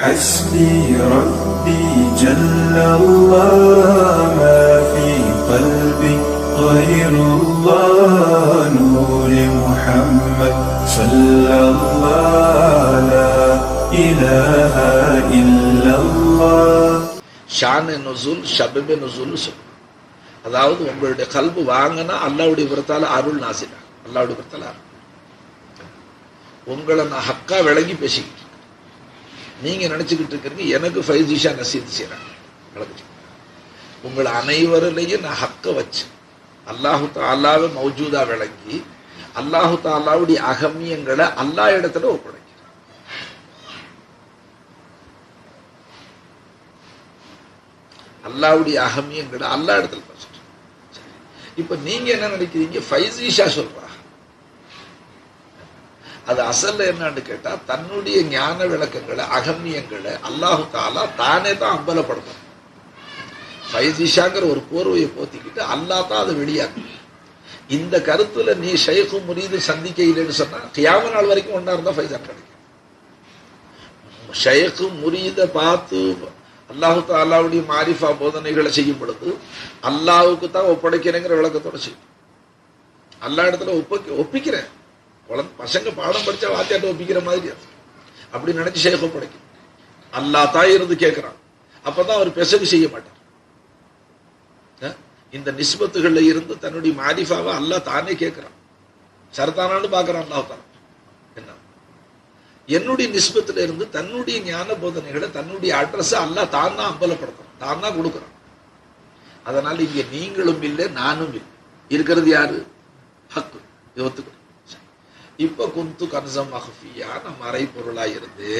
حسبي ربي جل الله ما في قلبي غير الله نور محمد صلى الله لا إله إلا الله ஷானு நுசுல் ஷபபே நுசுல் சொல்லும் அதாவது உங்களுடைய கல்பு வாங்கினா அல்லாவுடைய விரத்தால அருள் நாசினா அல்லாவுடைய விரத்தால அருள் உங்களை நான் ஹக்கா விளங்கி பேசிக்கிட்டு நீங்க நினைச்சுக்கிட்டு இருக்கிறீங்க எனக்கு ஃபைசிஷா நசீது செய்யறாங்க விளங்குச்சு உங்களை அனைவரிலையும் நான் ஹக்க வச்சேன். அல்லாஹு தாலாவை மௌஜூதா விளங்கி அல்லாஹு தாலாவுடைய அகமியங்களை அல்லா இடத்துல ஒப்படைக்கிறேன். அல்லாவுடைய அகமியங்களை அல்லா இடத்துல இப்ப நீங்க என்ன நினைக்கிறீங்க? ஃபைசீஷா சொல்றா. அது அசல்ல என்னன்னு கேட்டா தன்னுடைய ஞான விளக்கங்களை அகமியங்களை அல்லாஹு தாலா தானே தான் அம்பலப்படுத்தும். ஃபைசிஷாங்கிற ஒரு போர்வையை போத்திக்கிட்டு அல்லாஹ் தான் அதை வெளியாக்கும். இந்த கருத்துல நீ ஷைഖு முரீது சந்திக்க இல்லைன்னு சொன்னா கியாம நாள் வரைக்கும் ஒன்றா இருந்தா ஃபைசா கிடைக்கும் ஷைഖு முரீத பார்த்து அல்லாஹு தாலாவுடைய மாரிஃபா போதனைகளை செய்யும் பொழுது அல்லாவுக்கு தான் ஒப்படைக்கிறேங்கிற விளக்கத்தோட செய்யும். அல்லா இடத்துல ஒப்ப ஒப்பிக்கிறேன். குழந்தை பசங்க பாடம் படிச்சா வாத்தியாட்ட ஒப்பிக்கிற மாதிரி அது. அப்படி நினைச்சு ஷேக் ஒப்படைக்கும் அல்லா தான் இருந்து கேட்கிறான். அப்பதான் அவர் பெசகு செய்ய மாட்டார். இந்த நிஸ்பத்துகள்ல இருந்து தன்னுடைய மாரிஃபாவை அல்லா தானே கேட்கிறான். சரத்தானான்னு பார்க்குறான் அல்லாஹான் என்ன? என்னுடைய நிஸ்பத்துல இருந்து தன்னுடைய ஞான போதனைகளை தன்னுடைய அட்ரஸ் அல்லா தான் தான் அம்பலப்படுத்துறான். தான் தான் கொடுக்குறான். அதனால இங்க நீங்களும் இல்லை நானும் இல்லை. இருக்கிறது யாரு? ஹக்கு. இது ஒத்துக்கணும். இப்ப குந்து கன்சம் மஹஃபியா நான் மறைபொருளா இருந்து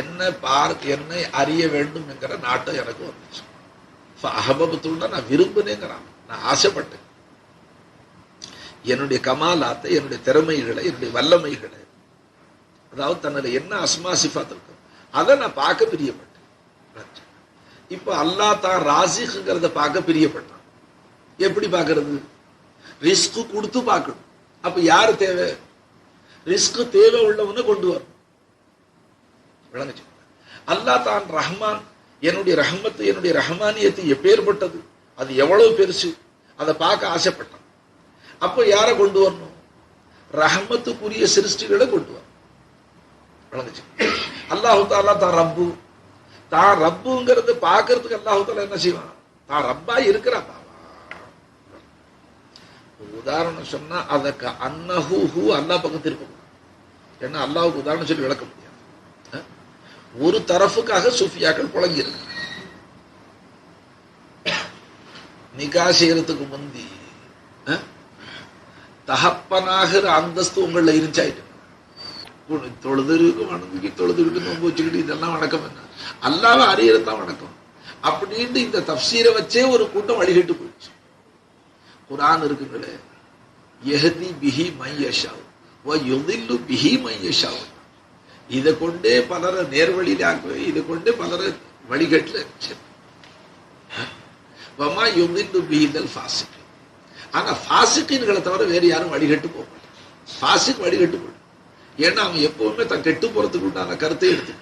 என்ன பார்க்க என்னை அறிய வேண்டும் என்கிற நாட்டம் எனக்கு வந்துச்சு. அகபத்துன்னா நான் விரும்பினேங்கிறான். நான் ஆசைப்பட்டேன். என்னுடைய கமாலாத்தை என்னுடைய திறமைகளை என்னுடைய வல்லமைகளை அதாவது தன்னுடைய என்ன அஸ்மா சிஃபாத் இருக்கும் அதை நான் பார்க்க பிரியப்பட்டேன். இப்போ அல்லாஹ் தான் ராசிக்குங்கிறத பார்க்க பிரியப்பட்டான். எப்படி பார்க்கறது? ரிஸ்க் கொடுத்து பார்க்கணும். அப்போ யார் தேவை? ரிஸ்க் தேவை உள்ளவனை கொண்டு வரும். விளங்குச்சு. அல்லாஹ் தான் ரஹ்மான். என்னுடைய ரஹ்மத்து என்னுடைய ரஹ்மானியத்து எப்பேற்பட்டது? அது எவ்வளவு பெருசு? அதை பார்க்க ஆசைப்பட்டான். அப்போ யாரை கொண்டு வரணும்? ரஹ்மத்துக்குரிய சிருஷ்டிகளை கொண்டு வரும் விளங்குச்சு. அல்லாஹு தாலா தான் ரப்பு. தான் ரப்புங்கிறது பார்க்கறதுக்கு அல்லாஹு தாலா என்ன செய்வான்? தான் ரப்பா இருக்கிறான். ஒரு உதாரணம் சொன்னா அதற்கு அன்னஹு ஹூ அல்லாஹ் பக்கத்து திருப்ப ஏன்னா அல்லாவுக்கு உதாரணம் சொல்லி விளக்க முடியாது. ஒரு தரப்புக்காக சூஃபியாக்கள் புழங்கி இருக்கு. நிகா செய்யறதுக்கு முந்தி தகப்பனாகிற அந்தஸ்து உங்களில் இருந்துச்சாயிட்டு தொழுதுருக்கு வணங்கி இருக்கு நோம்பு வச்சுக்கிட்டு இதெல்லாம் வணக்கம் என்ன? அல்லாவ அறியறதான் வணக்கம். அப்படின்ட்டு இந்த தப்சீரை வச்சே ஒரு கூட்டம் வழிகட்டு போயிடுச்சு. குரான் இருக்குங்களே எஹதி பிஹி மையஷாவ் வ யுதில்லு பிஹி மையஷாவ் இதை கொண்டே பலரை நேர்வழியில ஆக்குவே இதை கொண்டே பலரை வழிகட்டில் வமா யுதில்லு பிஹிதல் ஃபாசிக் ஆனா ஃபாசிக்கின்களை தவிர வேறு யாரும் வழிகட்டு போக மாட்டாங்க. ஃபாசிக் வழிகட்டு போடும் ஏன்னா அவன் எப்பவுமே தன் கெட்டு போறதுக்கு உண்டான கருத்தை எடுத்து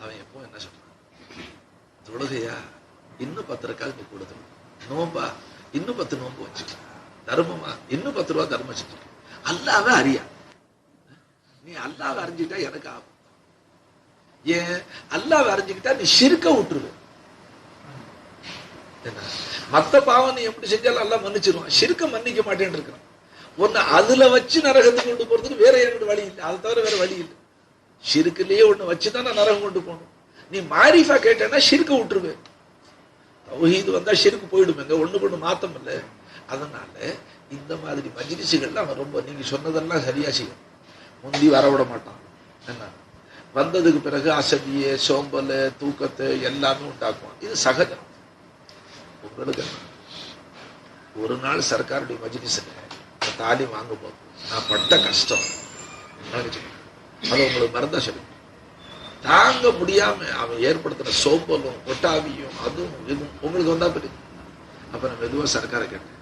அவன் எப்போ என்ன சொல்றான்? தொழுகையா? இன்னும் பத்து ரக்கால் நீ கொடுத்து நோம்பா? இன்னும் பத்து நோம்பு வச்சுக்கலாம் தர்மமா? இன்னும் பத்து ரூபா தர்மம் வச்சுக்க அல்லாவே அறியா. நீ அல்லாவை அறிஞ்சுக்கிட்டா எனக்கு ஆகும் ஏன்? அல்லாவை அறிஞ்சுக்கிட்டா நீ சிறுக்க விட்டுருவ என்ன? மத்த பாவம் நீ எப்படி செஞ்சாலும் அல்லாஹ் மன்னிச்சிருவான். சிறுக்க மன்னிக்க மாட்டேன்னு இருக்கிறான். ஒன்னு அதுல வச்சு நரகத்துக்கு கொண்டு போறதுக்கு வேற எனக்கு வழி இல்லை. அதை தவிர வேற வழி இல்லை. சிறுக்குலயே ஒண்ணு வச்சுதான் நான் நரகம் கொண்டு போகணும். நீ மாரிஃபா கேட்டேன்னா சிறுக்க விட்டுருவேன் தௌஹீது வந்தா ஷிருக்கு போயிடுமேங்க. ஒண்ணு கொண்டு மாத்தம் இல்லை அதனால இந்த மாதிரி மஜ்லிஸுகள்ல அவன் ரொம்ப நீங்க சொன்னதெல்லாம் சரியா செய்யும். முந்தி வரவிட மாட்டான். என்ன? வந்ததுக்கு பிறகு அசதியை சோம்பல் தூக்கத்தை எல்லாமே உண்டாக்குவான். இது சகஜம். உங்களுக்கு ஒரு நாள் சர்க்காருடைய மஜ்லிஸில் தாலி வாங்க போது நான் பட்ட கஷ்டம். அது உங்களுக்கு மறந்தா சொல்லி தாங்க முடியாம அவன் ஏற்படுத்துற சோம்பலும் கொட்டாவியும் அதுவும் இதுவும் உங்களுக்கு வந்தா தெரியும் அப்ப நான் மெதுவா சர்க்காரை கேட்டேன்.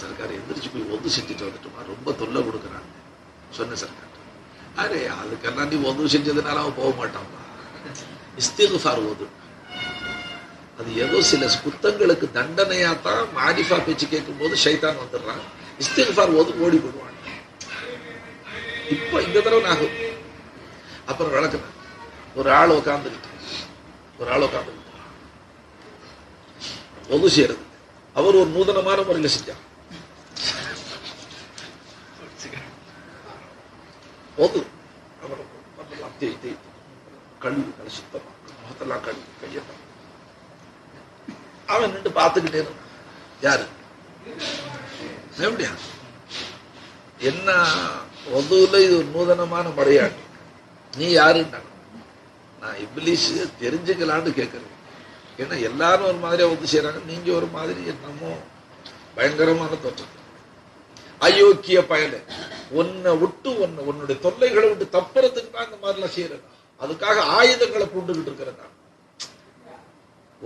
சர்க்கார் எந்திரிச்சு போய் ஒன்று செஞ்சுட்டு வந்துட்டுமா ரொம்ப தொல்லை கொடுக்குறாங்க. சொன்ன சர்க்கார். அரே அதுக்கெல்லாம் நீ ஒன்று செஞ்சதுனால அவன் போக மாட்டான்ப்பா. இஸ்திகுஃபார் ஓது. அது ஏதோ சில குத்தங்களுக்கு தண்டனையாக தான் மாரிஃபா பேச்சு கேட்கும்போது ஷைத்தான் வந்துடுறான். இஸ்திகுஃபார் ஓது ஓடி போடுவான். இப்போ இந்த தடவை நாகும் அப்புறம் விளக்குறேன். ஒரு ஆள் உட்காந்துக்கிட்டு ஒரு ஆள் உட்காந்துக்கிட்டு ஒது செய்யறது. அவர் ஒரு நூதனமான முறையில் செஞ்சார். போது அவர் மண்ணெல்லாம் தேய் தேய் சுத்தமா முகத்தெல்லாம் கழுவி கையெல்லாம் அவன் நின்று பார்த்துக்கிட்டே இருந்தான். யாரு? எப்படியா என்ன ஒதுவுல இது ஒரு நூதனமான முறையாட்டு நீ யாருன்னா? நான் இப்லீஸ் தெரிஞ்சுக்கலான்னு கேட்கறேன் ஏன்னா எல்லாரும் ஒரு மாதிரியா ஒத்து செய்யறாங்க நீங்க ஒரு மாதிரி என்னமோ பயங்கரமான தோற்றம். அயோக்கிய பயலை. உன்னை விட்டு ஒன்னு உன்னுடைய தொல்லைகளை விட்டு தப்புறதுக்கு தான் இந்த மாதிரிலாம் செய்யறேன் அதுக்காக ஆயுதங்களை பூண்டுகிட்டு இருக்கிறேன் நான்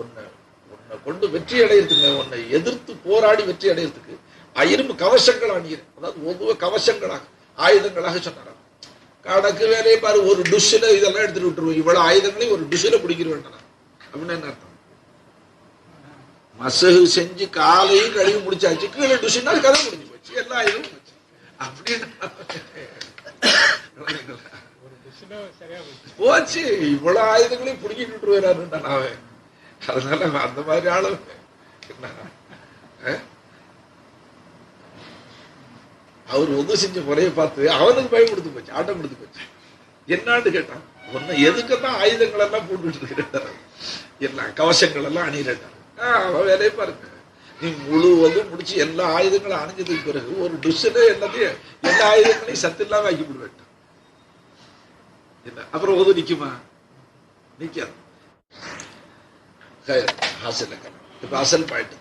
உன்னை உன்னை கொண்டு வெற்றி அடையிறதுக்கு உன்னை எதிர்த்து போராடி வெற்றி அடையிறதுக்கு இரும்பு கவசங்கள் அணியிறேன் அதாவது ஒவ்வொரு கவசங்களாக ஆயுதங்களாக சொன்னாராம். கணக்கு வேலையை பாரு ஒரு டுஷ்ல இதெல்லாம் எடுத்துட்டு விட்டுருவோம். இவ்வளவு ஆயுதங்களையும் ஒரு டுஷ்ல பிடிக்கிறேன் அப்படின்னு என்ன அர்த்தம்? மசகு செஞ்சு காலையும் கழுவி முடிச்சாச்சு. கீழே டுஷினா கதை முடிஞ்சு போச்சு. எல்லா ஆயுதமும் அப்படின்னு போச்சு. இவ்வளவு ஆயுதங்களையும் பிடிக்கிட்டு விட்டுருவாருன்னு அவன் அதனால அந்த மாதிரி ஆளு என்ன? அவர் உதவி செஞ்ச முறையை பார்த்து அவனுக்கு பயம் கொடுத்து போச்சு ஆட்டம் கொடுத்து போச்சு. என்னான்னு கேட்டான். உன்னை எதுக்கெல்லாம் ஆயுதங்கள் எல்லாம் போட்டுட்டு இருக்கிறார். எல்லாம் கவசங்கள் எல்லாம் அணியிறார் அவன் வேலையை பாருங்க. நீ முழுவதும் முடிச்சு எல்லா ஆயுதங்களும் அணிஞ்சதுக்கு பிறகு ஒரு டுஷ்ல எல்லாத்தையும் எல்லா ஆயுதங்களையும் சத்து இல்லாம ஆக்கி விடுவேன். என்ன? அப்புறம் உதவு நிக்குமா? நிக்காது. இப்ப அசல் பாயிண்ட்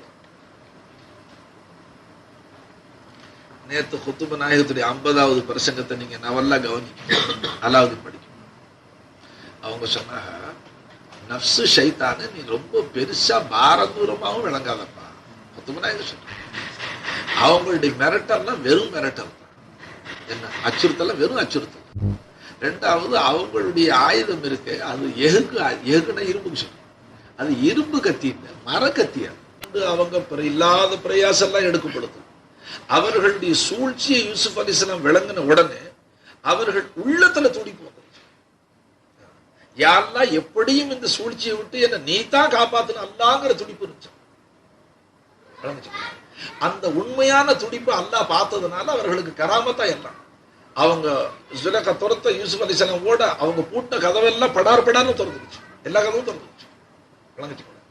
நேத்து குத்துப நாயகத்துடைய ஐம்பதாவது பிரசங்கத்தை நீங்க நவல்லா கவனிக்கணும். அலாவது படிக்கணும். அவங்க சொன்னாங்க நப்சு சைத்தானு நீ ரொம்ப பெருசா பாரதூரமாவும் விளங்காதப்பா. அவங்களுடைய மிரட்டல்லாம் வெறும் மிரட்டல். தான் என்ன? அச்சுறுத்தல வெறும் அச்சுறுத்தல். ரெண்டாவது அவங்களுடைய ஆயுதம் இருக்கு அது எகுக்கு எகுனா இரும்புக்கு அது இரும்பு கத்தி மர கத்தியாது அவங்க இல்லாத பிரயாசம் எல்லாம் எடுக்கப்படுது. அவர்களுடைய சூழ்ச்சியை யூசுப் அலிஸ்லாம் விளங்கின உடனே அவர்கள் உள்ளத்துல துடிப்பு யாரெல்லாம் எப்படியும் இந்த சூழ்ச்சியை விட்டு என்ன நீ தான் காப்பாத்தணும் அல்லாங்கிற துடிப்பு இருந்துச்சு. விளங்குச்சுங்களா? அந்த உண்மையான துடிப்பு அல்லாஹ் பார்த்ததுனால அவர்களுக்கு கராமத்தா எல்லாம். அவங்க ஜுலக துரத்த யூசுப் அலிஸ்லாம் ஓட அவங்க பூட்ட கதவெல்லாம் படார் படார்னு திறந்துருச்சு. எல்லா கதவும் திறந்துருச்சு. விளங்குச்சுங்களா?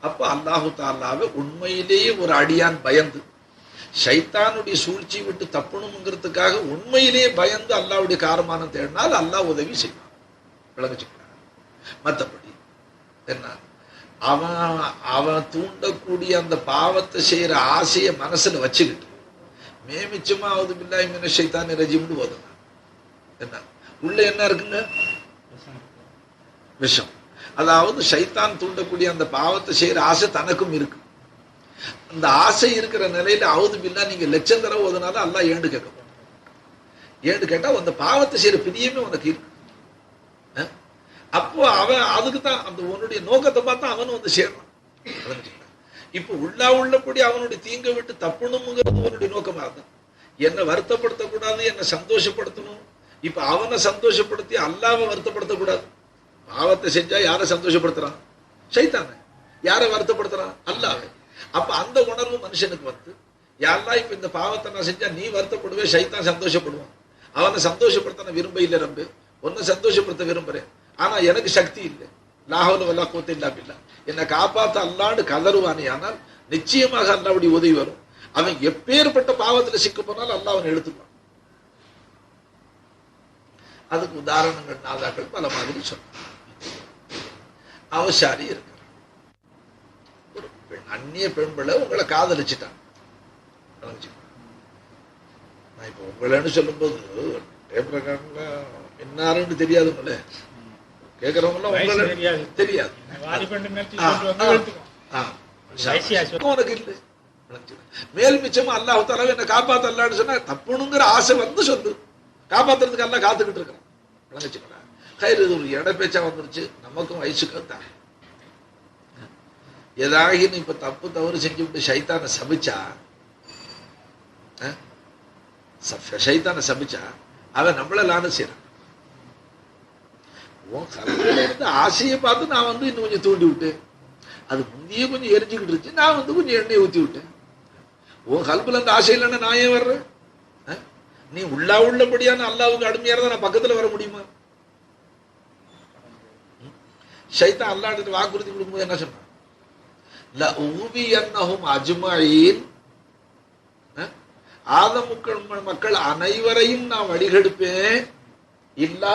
அப்ப அல்லாஹு தாலாவை உண்மையிலேயே ஒரு அடியான் பயந்து ஷைத்தானுடைய சூழ்ச்சி விட்டு தப்பணுங்கிறதுக்காக உண்மையிலேயே பயந்து அல்லாஹ்வுடைய காரமானம் தேடினால் அல்லாஹ் உதவி செய்வான். விளங்குச்சுங்களா மற்றபடி என்ன? அவன் அவன் தூண்டக்கூடிய அந்த பாவத்தை செய்யற ஆசையை மனசுல வச்சுக்கிட்டு மேமிச்சமாக அவது பில்லாய் மின தான் ரஜிம்னு ஓதுனா என்ன? உள்ள என்ன இருக்குங்க? விஷம். அதாவது சைத்தான் தூண்டக்கூடிய அந்த பாவத்தை செய்யற ஆசை தனக்கும் இருக்கு. அந்த ஆசை இருக்கிற நிலையில அவுது பில்லா நீங்க லட்சம் தடவை ஓதுனாலும் அல்லா ஏண்டு கேட்க போகும் ஏண்டு கேட்டா அந்த பாவத்தை செய்யற பிரியமே உனக்கு இருக்கு. அப்போ அவன் அதுக்கு தான் அந்த உன்னுடைய நோக்கத்தை பார்த்தா அவனும் வந்து சேர்றான் இப்போ உள்ளா உள்ளபடி அவனுடைய தீங்க விட்டு தப்பணுங்கிறது உன்னுடைய நோக்கமா இருந்தான். என்னை வருத்தப்படுத்தக்கூடாது என்னை சந்தோஷப்படுத்தணும். இப்ப அவனை சந்தோஷப்படுத்தி அல்லாம வருத்தப்படுத்தக்கூடாது. பாவத்தை செஞ்சா யாரை சந்தோஷப்படுத்துறான்? சைத்தான. யாரை வருத்தப்படுத்துறான்? அல்லாவே. அப்ப அந்த உணர்வு மனுஷனுக்கு வந்து யாரெல்லாம் இப்ப இந்த பாவத்தை நான் செஞ்சா நீ வருத்தப்படுவே சைத்தான் சந்தோஷப்படுவான். அவனை சந்தோஷப்படுத்த நான் விரும்ப இல்லை ரம்பு உன்னை சந்தோஷப்படுத்த விரும்புறேன். ஆனா எனக்கு சக்தி இல்லை. லாகோல வல்லா கோத்த இல்லாம பில்லா என்னை காப்பாத்த அல்லான்னு கதறுவானே ஆனால் நிச்சயமாக அல்லாவுடைய உதவி வரும். அவன் எப்பேற்பட்ட பாவத்தில் சிக்க போனாலும் அல்லா அவன் எடுத்துப்பான் அதுக்கு உதாரணங்கள் நாதாக்கள் பல மாதிரி சொன்னான் அவசாரி இருக்கு ஒரு பெண் அந்நிய பெண் பிள்ளை உங்களை காதலிச்சுட்டான். நான் இப்போ உங்களைன்னு சொல்லும்போது டேப் ரெக்கார்ட்ல என்னாருன்னு தெரியாதுங்களே. கேட்கறவங்க வயசு உங்களை தெரியாது. உனக்கு இல்லை? மேல் மிச்சமா அல்லாஹ் தாலா என்ன காப்பாத்தலான்னு சொன்னா தப்புணுங்கிற ஆசை வந்து சொல்லு காப்பாத்துறதுக்கு எல்லாம் காத்துக்கிட்டு இருக்கிறான் விளங்குச்சுங்களா கயிறு இது ஒரு இட பேச்சா வந்துருச்சு. நமக்கும் வயசுக்கு தான். ஏதாகின்னு இப்ப தப்பு தவறு செஞ்சு விட்டு சைத்தானை சபிச்சா சைத்தானை சபிச்சா அவன் நம்மள லான செய்யறான் உன் கல்வியில இருந்து ஆசையை பார்த்து நான் வந்து இன்னும் கொஞ்சம் தூண்டி விட்டேன். அது முந்தையே கொஞ்சம் எரிஞ்சுக்கிட்டு இருந்துச்சு. நான் வந்து கொஞ்சம் எண்ணெய் ஊற்றி விட்டேன். உன் கல்பில் அந்த ஆசை இல்லைன்னா நான் ஏன் வர்றேன்? நீ உள்ளா உள்ளபடியான அல்லாவுக்கு அடிமையாக தான் நான் பக்கத்துல வர முடியுமா? ஷைத்தான் அல்லாட்டு வாக்குறுதி கொடுக்கும்போது என்ன சொன்னான்? அஜ்மாயின். ஆதமுக்கள் மக்கள் மக்கள் அனைவரையும் நான் வழிகெடுப்பேன். இல்லா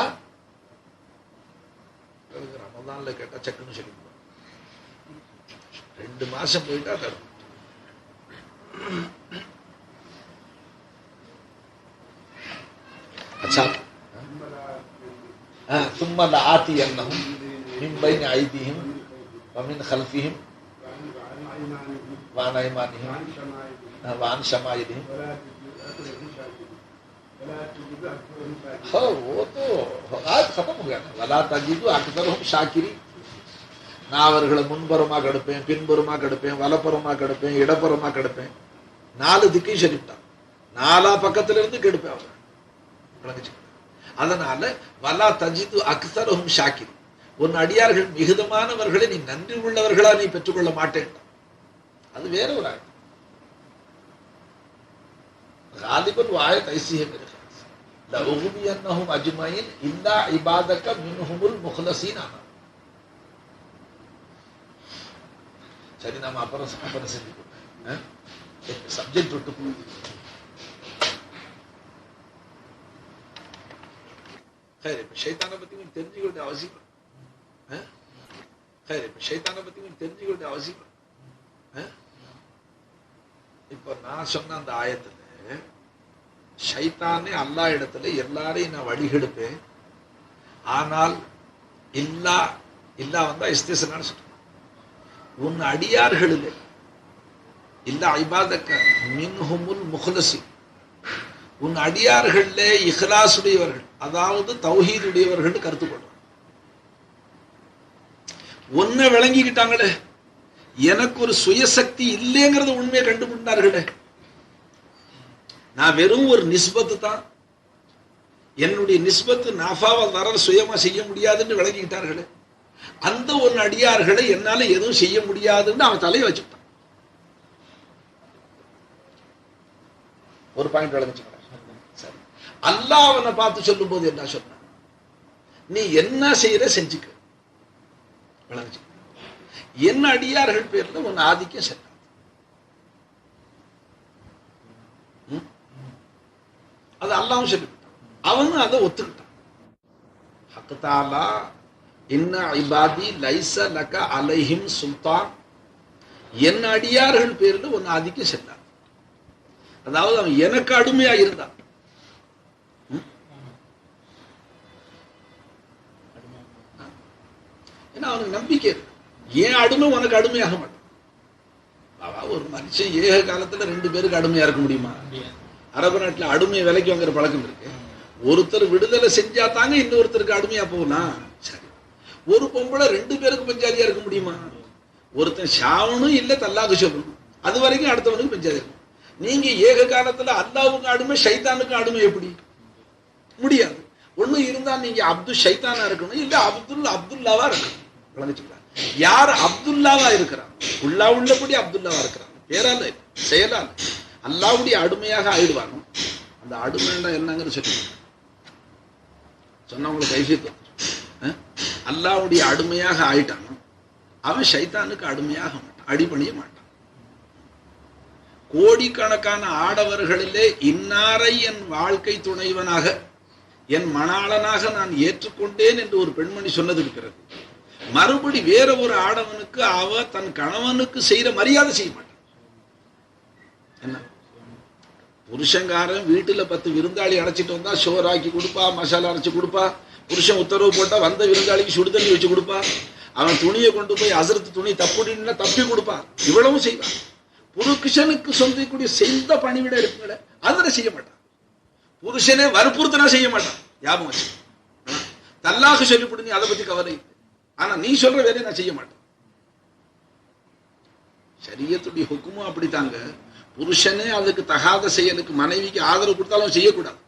ரமதானில் கேட்டால் சக்குன்னு சொல்லிடுவோம் ரெண்டு மாதம் போயிட்டா தரும் ثم لآتينهم من بين أيديهم ومن خلفهم وعن أيمانهم وعن شمائلهم हाँ वो तो आज खत्म हो गया ना वला तजिदु अक्सरहुम शाकिरी நான் அவர்களை முன்புறமாக எடுப்பேன் பின்புறமாக எடுப்பேன் வலப்புறமாக எடுப்பேன் இடப்புறமாக எடுப்பேன் நாலு திக்கையும் சொல்லிவிட்டான் நாலா பக்கத்துல இருந்து கெடுப்பேன் அவரை விளங்குச்சு அதனால வலா தஜிது அக்சரஹும் ஷாக்கிர் உன் அடியார்கள் மிகுதமானவர்களை நீ நன்றி உள்ளவர்களா நீ பெற்றுக்கொள்ள மாட்டேன் அது வேற ஒரு ஆயத்து غالبا وآية ایسی ہے میرے خیال سے لَأُغْبِيَنَّهُمْ أَجْمَعِينَ إِلَّا عِبَادَكَ مِنْهُمُ الْمُخْلَصِينَ. சரி நம்ம அப்புறம் சமர்ப்பணம் செஞ்சுக்கோங்க சப்ஜெக்ட் விட்டு போகுது சரி ஷைத்தானை பத்தி கொஞ்சம் தெரிஞ்சுக்க வேண்டிய அவசியம் சரி ஷைத்தானை பத்தி கொஞ்சம் தெரிஞ்சுக்க அவசியம் இப்போ நான் சொன்ன அந்த ஆயத்தில் ஷைத்தானே அல்லா இடத்துல எல்லாரையும் நான் வழிகெடுப்பேன். ஆனால் இல்லா இல்லா வந்தா இஸ்திசனான்னு சொல்றேன். உன் அடியார்களில் இல்லா ஐபாதக்க மின்ஹுமுல் முஹ்லசி. உன் அடியார்களே இஹ்லாசுடையவர்கள் அதாவது தௌஹீதுடையவர்கள் கருத்து கொள்றான் ஒன்ன விளங்கிக்கிட்டாங்களே எனக்கு ஒரு சுயசக்தி இல்லைங்கிறத உண்மையை கண்டுபிடினார்களே. நான் வெறும் ஒரு நிஸ்பத்து தான். என்னுடைய நிஸ்பத்து நாஃபாவால் தர சுயமா செய்ய முடியாதுன்னு விளங்கிக்கிட்டார்களே அந்த ஒரு அடியார்களை என்னால எதுவும் செய்ய முடியாதுன்னு அவன் தலையை வச்சுட்டான் ஒரு பாயிண்ட் விளங்குச்சு சரி. அல்லாஹ் அவனை பார்த்து சொல்லும் போது என்ன சொன்னான்? நீ என்ன செய்யற செஞ்சுக்க. விளங்கிச்சு என்ன அடியார்கள் பேர்ல உன் ஆதிக்கம் சென்றான் ம்? அது அல்லாவும் சொல்லிவிட்டான் அவனும் அதை ஒத்துக்கிட்டான். ஹக்கத்தாலா இன்ன இபாதி லைச லக அலைஹிம் சுல்தான். என் அடியார்கள் பேர்ல ஒன்னு ஆதிக்கம் செல்லாது. அதாவது அவன் எனக்கு அடிமையா இருந்தான். ஏன்னா அவனுக்கு நம்பிக்கை இருக்கு. ஏன் அடிமை? உனக்கு அடிமையாக மாட்டான். ஒரு மனுஷன் ஏக காலத்துல ரெண்டு பேருக்கு அடிமையா இருக்க முடியுமா? அரபு நாட்டுல அடிமையை விலைக்கு வாங்குற பழக்கம் இருக்கு. ஒருத்தர் விடுதலை செஞ்சா தாங்க இன்னொருத்தருக்கு அடிமையா போகலாம் சரி. ஒரு பொம்பளை ரெண்டு பேருக்கு பஞ்சாதியா இருக்க முடியுமா? ஒருத்தன் ஷாவனும் இல்லை தல்லாக்கு சொல்லணும் அது வரைக்கும் அடுத்தவனுக்கு பஞ்சாதி இருக்கும். நீங்க ஏக காலத்துல அல்லாவுக்கு அடிமை ஷைத்தானுக்கு அடிமை எப்படி? முடியாது. ஒண்ணு இருந்தா நீங்க அப்துல் ஷைத்தானா இருக்கணும் இல்ல அப்துல் அப்துல்லாவா இருக்கணும். விளங்குச்சுங்களா யார் அப்துல்லாவா இருக்கிறான்? உள்ளா உள்ளபடி அப்துல்லாவா இருக்கிறான். பேரால செயலால் அல்லாவுடைய அடிமையாக ஆயிடுவாங்க. அந்த அடிமைன்னா என்னங்கிறது சொல்லுவாங்க சொன்னவங்களுக்கு உங்களுக்கு அல்லாவுடைய அடிமையாக ஆயிட்டான் அவன் சைத்தானுக்கு அடிமையாக மாட்டான் அடிபணிய மாட்டான். கோடிக்கணக்கான ஆடவர்களிலே இன்னாரை என் வாழ்க்கை துணைவனாக என் மணாளனாக நான் ஏற்றுக்கொண்டேன் என்று ஒரு பெண்மணி சொன்னதுக்கு பிறகு மறுபடி வேற ஒரு ஆடவனுக்கு அவ தன் கணவனுக்கு செய்யற மரியாதை செய்ய மாட்டான். என்ன? புருஷங்காரன் வீட்டுல பத்து விருந்தாளி அடைச்சிட்டு வந்தா சோறு ஆக்கி கொடுப்பா மசாலா அரைச்சு கொடுப்பா. புருஷன் உத்தரவு போட்டா வந்த விருந்தாளிக்கு சுடு தண்ணி வச்சு கொடுப்பா. அவன் துணியை கொண்டு போய் அசரத்து துணி தப்புடின்னா தப்பி கொடுப்பான் இவ்வளவும் செய்வான் புருஷனுக்கு சொந்தக்கூடிய செய்த பணிவிட இருக்குங்களே அதுல செய்ய மாட்டான். புருஷனே வற்புறுத்தினா செய்ய மாட்டான். ஞாபகம் வச்சு. தல்லாக சொல்லிவிடு நீ அதை பத்தி கவலை ஆனா நீ சொல்ற வேலையை நான் செய்ய மாட்டேன். சரியத்துடைய ஹுக்குமும் அப்படித்தாங்க. புருஷனே அதுக்கு தகாத செயலுக்கு மனைவிக்கு ஆதரவு கொடுத்தாலும் அவன் செய்யக்கூடாது.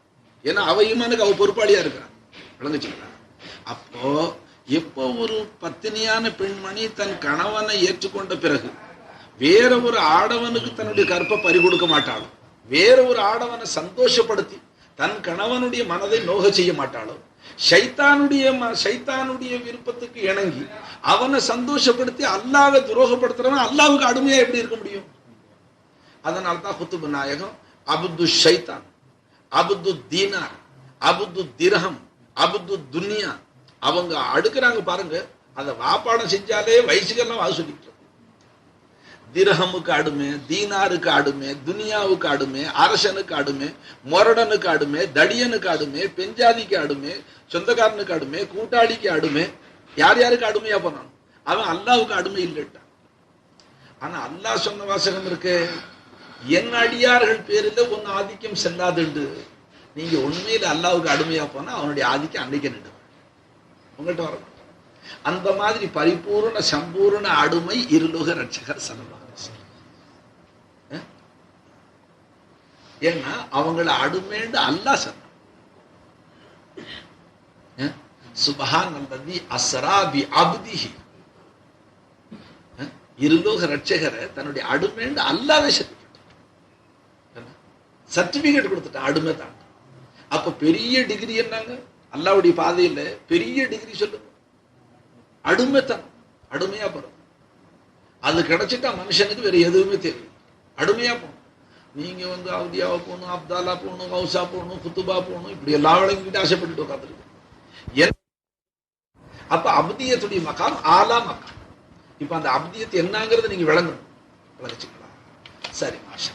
ஏன்னா அவையுமானுக்கு ஈமானுக்கு அவ பொறுப்பாளியா இருக்கிறான். விளங்குச்சுங்களா? அப்போ எப்போ ஒரு பத்தினியான பெண்மணி தன் கணவனை ஏற்றுக்கொண்ட பிறகு வேற ஒரு ஆடவனுக்கு தன்னுடைய கற்பை பறி கொடுக்க மாட்டாளோ? வேற ஒரு ஆடவனை சந்தோஷப்படுத்தி தன் கணவனுடைய மனதை நோக செய்ய மாட்டாளோ? ஷைத்தானுடைய சைத்தானுடைய விருப்பத்துக்கு இணங்கி அவனை சந்தோஷப்படுத்தி அல்லாவை துரோகப்படுத்துறவன் அல்லாவுக்கு அடிமையா எப்படி இருக்க முடியும்? அதனால தான் குத்துபு நாயகம் அபுது ஷைத்தான் அபுத்து தீனார் அபுது திரகம் அபுத்து துன்யா. அவங்க அடுக்குறாங்க பாருங்க அந்த வாப்பாடம் செஞ்சாலே வயசுக்கெல்லாம் அது சொல்லிட்டு திரகமுக்கு அடுமை தீனாருக்கு அடுமை துனியாவுக்கு அடுமை அரசனுக்கு அடுமை மொரடனுக்கு அடுமை தடியனுக்கு அடுமை பெஞ்சாதிக்கு அடுமை சொந்தக்காரனுக்கு அடுமை கூட்டாளிக்கு அடுமை. யார் யாருக்கு அடுமையா போனான்? அவன் அல்லாவுக்கு அடுமை இல்லைட்டான் ஆனா அல்லாஹ் சொன்ன வாசகம் இருக்கு. என் அடியார்கள் பேரில் உன் ஆதிக்கம் செல்லாதுண்டு. நீங்க உண்மையில அல்லாவுக்கு அடிமையா போனா அவனுடைய ஆதிக்கம் அன்னைக்கு நின்று உங்கள்கிட்ட வர அந்த மாதிரி பரிபூர்ண சம்பூர்ண அடிமை இருலோக ரட்சகர் சலமாக ஏன்னா அவங்கள அடிமைன்னு அல்லாஹ் சொன்னான். அஹ்? சுபஹான் அல்லதி அப்திஹி. இருலோக ரட்சகரை தன்னுடைய அடிமைன்னு அல்லாவே சர்டிஃபிகேட் சர்டிபிகேட் கொடுத்துட்டான் அடிமை தான் அப்ப பெரிய டிகிரி என்னங்க? அல்லாவுடைய பாதையில பெரிய டிகிரி சொல்லுங்க அடுமைத்தான் அடிமையா போகிறோம் அது கிடைச்சிட்டா மனுஷனுக்கு வேற எதுவுமே தெரியும் அடிமையா போகணும். நீங்க வந்து அவதியாவா போகணும் அப்தாலா போகணும் ஹவுசா போகணும் குத்துபா போகணும் இப்படி எல்லா வேலைங்கிட்ட ஆசைப்பட்டுட்டு உட்காந்துருக்கு அப்ப அப்தியத்துடைய மகாம் ஆலா மக்காம் இப்போ அந்த அப்தியத்து என்னங்கிறத நீங்க விளங்கணும். விளங்கிச்சுக்கலாம் சரி மாஷா.